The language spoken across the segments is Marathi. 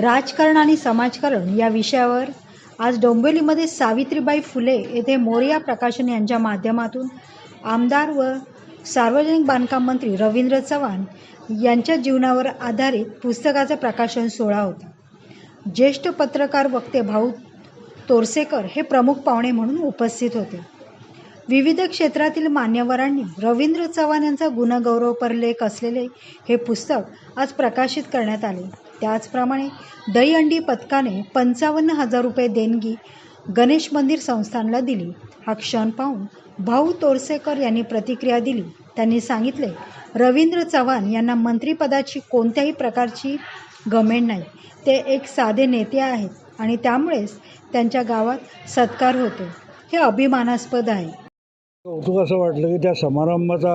राजकारण आणि समाजकारण या विषयावर आज डोंबिवलीमध्ये सावित्रीबाई फुले येथे मोरिया प्रकाशन यांच्या माध्यमातून आमदार व सार्वजनिक बांधकाम मंत्री रवींद्र चव्हाण यांच्या जीवनावर आधारित पुस्तकाचं प्रकाशन सोहळा होता. ज्येष्ठ पत्रकार वक्ते भाऊ तोरसेकर हे प्रमुख पाहुणे म्हणून उपस्थित होते. विविध क्षेत्रातील मान्यवरांनी रवींद्र चव्हाण यांचा गुणगौरवपर लेख असलेले हे पुस्तक आज प्रकाशित करण्यात आले. त्याचप्रमाणे दहीहंडी पथकाने पंचावन्न हजार रुपये देणगी गणेश मंदिर संस्थानला दिली. हा क्षण पाहून भाऊ तोरसेकर यांनी प्रतिक्रिया दिली. त्यांनी सांगितले रवींद्र चव्हाण यांना मंत्रिपदाची कोणत्याही प्रकारची गमेंट नाही. ते एक साधे नेते आहेत आणि त्यामुळेच त्यांच्या गावात सत्कार होतो. हे अभिमानास्पद आहे. कौतुक असं वाटलं की त्या समारंभाचा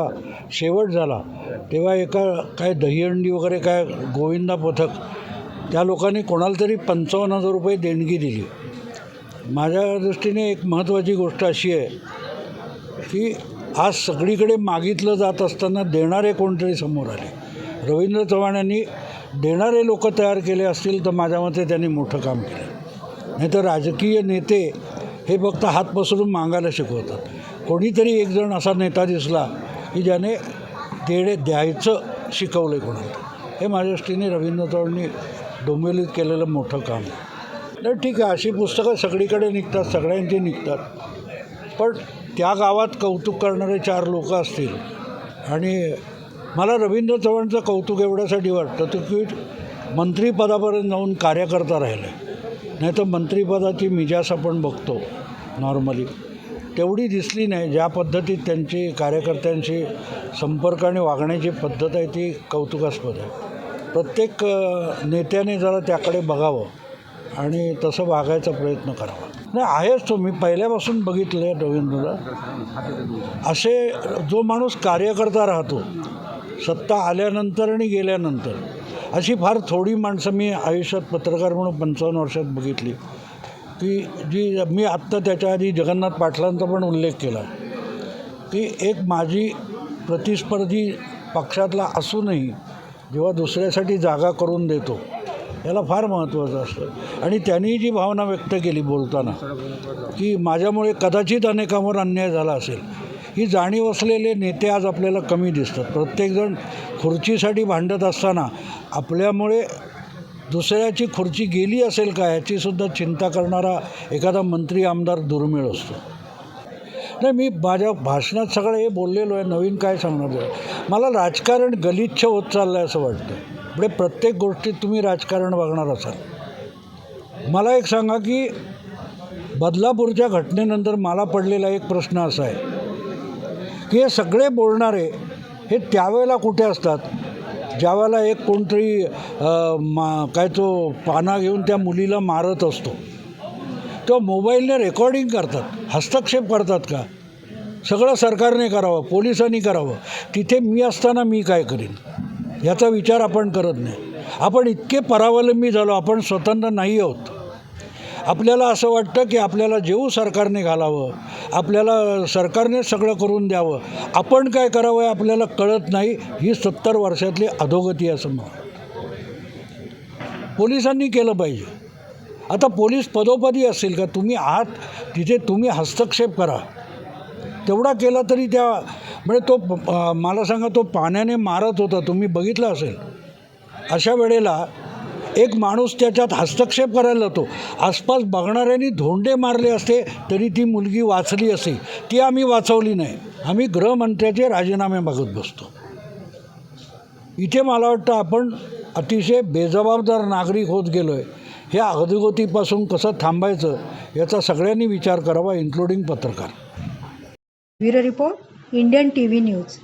शेवट झाला. तेव्हा एका काय दहीहंडी वगैरे काय गोविंदा पथक त्या लोकांनी कोणाला तरी पंचावन्न हजार रुपये देणगी दिली. माझ्या दृष्टीने एक महत्त्वाची गोष्ट अशी आहे की आज सगळीकडे मागितलं जात असताना देणारे कोणतरी समोर आले. रवींद्र चव्हाण यांनी देणारे लोक तयार केले असतील तर माझ्या मते त्यांनी मोठं काम केलं. नाही तर राजकीय नेते हे फक्त हात पसरून मागायला शिकवतात. कोणीतरी एक जण असा नेता दिसला की ज्याने देणे द्यायचं शिकवलं आहे कोणाला. हे माझ्या दृष्टीने रवींद्र चव्हाणांनी डोंबिवलीत केलेलं मोठं काम. आहे तर ठीक आहे अशी पुस्तकं सगळीकडे निघतात सगळ्यांची निघतात. पण त्या गावात कौतुक करणारे चार लोक असतील. आणि मला रवींद्र चव्हाणचं कौतुक एवढ्यासाठी वाटतं तर की मंत्रिपदापर्यंत जाऊन कार्यकर्ता राहिले. नाही तर मंत्रिपदाची मिजास आपण बघतो नॉर्मली. तेवढी दिसली नाही. ज्या पद्धतीत त्यांची कार्यकर्त्यांशी संपर्क आणि वागण्याची पद्धत आहे ती कौतुकास्पद आहे. प्रत्येक नेत्याने जरा त्याकडे बघावं आणि तसं वागायचा प्रयत्न करावा. नाही आहेच तो. मी पहिल्यापासून बघितलं आहे रवींद्रला. असे जो माणूस कार्यकर्ता राहतो सत्ता आल्यानंतर आणि गेल्यानंतर अशी फार थोडी माणसं मी आयुष्यात पत्रकार म्हणून पंचावन्न वर्षात बघितली. की जी मी आत्ता त्याच्या आधी जगन्नाथ पाटलांचा पण उल्लेख केला. की एक माझी प्रतिस्पर्धी पक्षातला असूनही जेव्हा दुसऱ्यासाठी जागा करून देतो याला फार महत्त्वाचं असतं. आणि त्यांनी जी भावना व्यक्त केली बोलताना की माझ्यामुळे कदाचित अनेकांवर अन्याय झाला असेल ही जाणीव असलेले नेते आज आपल्याला कमी दिसतात. प्रत्येकजण खुर्चीसाठी भांडत असताना आपल्यामुळे दुसऱ्याची खुर्ची गेली असेल का याचीसुद्धा चिंता करणारा एखादा मंत्री आमदार दुर्मिळ असतो. नाही मी माझ्या भाषणात सगळं हे बोललेलो आहे नवीन काय सांगणार आहे? मला राजकारण गलिच्छ होत चाललं आहे असं वाटतं. म्हणजे प्रत्येक गोष्टीत तुम्ही राजकारण बघणार असाल. मला एक सांगा की बदलापूरच्या घटनेनंतर मला पडलेला एक प्रश्न असा आहे की हे सगळे बोलणारे हे त्यावेळेला कुठे असतात? ज्यावेळेला एक कोणतरी मा काय तो पाना घेऊन त्या मुलीला मारत असतो. तो मोबाईलने रेकॉर्डिंग करतात. हस्तक्षेप करतात का? सगळं सरकारने करावं पोलिसांनी करावं. तिथे मी असताना मी काय करीन? याचा विचार आपण करत नाही. आपण इतके परावलंबी झालो आपण स्वतंत्र नाही आहोत. आपल्याला असं वाटतं की आपल्याला जेऊ सरकारने घालावं आपल्याला सरकारने सगळं करून द्यावं. आपण काय करावं आपल्याला कळत नाही ही सत्तर वर्षातली अधोगती असं मग पोलिसांनी केलं पाहिजे. आता पोलीस पदोपदी असेल का? तुम्ही आहात तिथे तुम्ही हस्तक्षेप करा. तेवढा केला तरी त्या म्हणजे तो मला सांगा तो पाण्याने मारत होता तुम्ही बघितलं असेल? अशा वेळेला एक माणूस त्याच्यात हस्तक्षेप करायला जातो. आसपास बघणाऱ्यांनी धोंडे मारले असते तरी ती मुलगी वाचली असती ती आम्ही वाचवली नाही. आम्ही गृहमंत्र्याचे राजीनामे मागत बसतो. इथे मला वाटतं आपण अतिशय बेजबाबदार नागरिक होत गेलो आहे ह्या अधोगतीपासून कसं थांबायचं याचा सगळ्यांनी विचार करावा इन्क्लुडिंग पत्रकार. Bureau report Indian T V news.